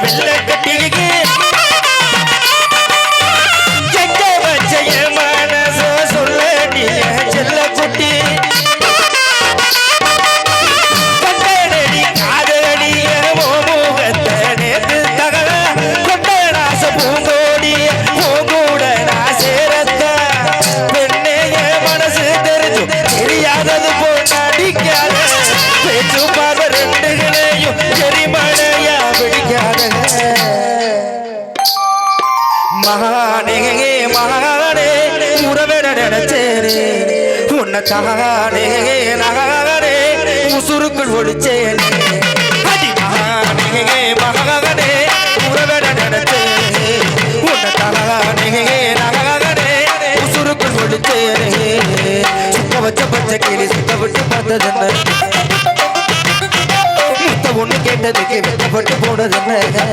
வெள்ளை மகானே மகானே உறவிட நினைச்சேனே உன்னை தானே நகானே உசுருக்குள் ஒழிச்சேனே அடி மகானே மகானே உறவிட நினைச்சேனே உன்னை தானே நகானே உசுருக்குள் ஒழிச்சேனே சுத்த வச்ச பச்சை கிளி சுத்த விட்டு பார்த்ததென்ன? முத்த ஒண்ணு கேட்டதுக்கு வெட்டப்பட்டு போனது என்ன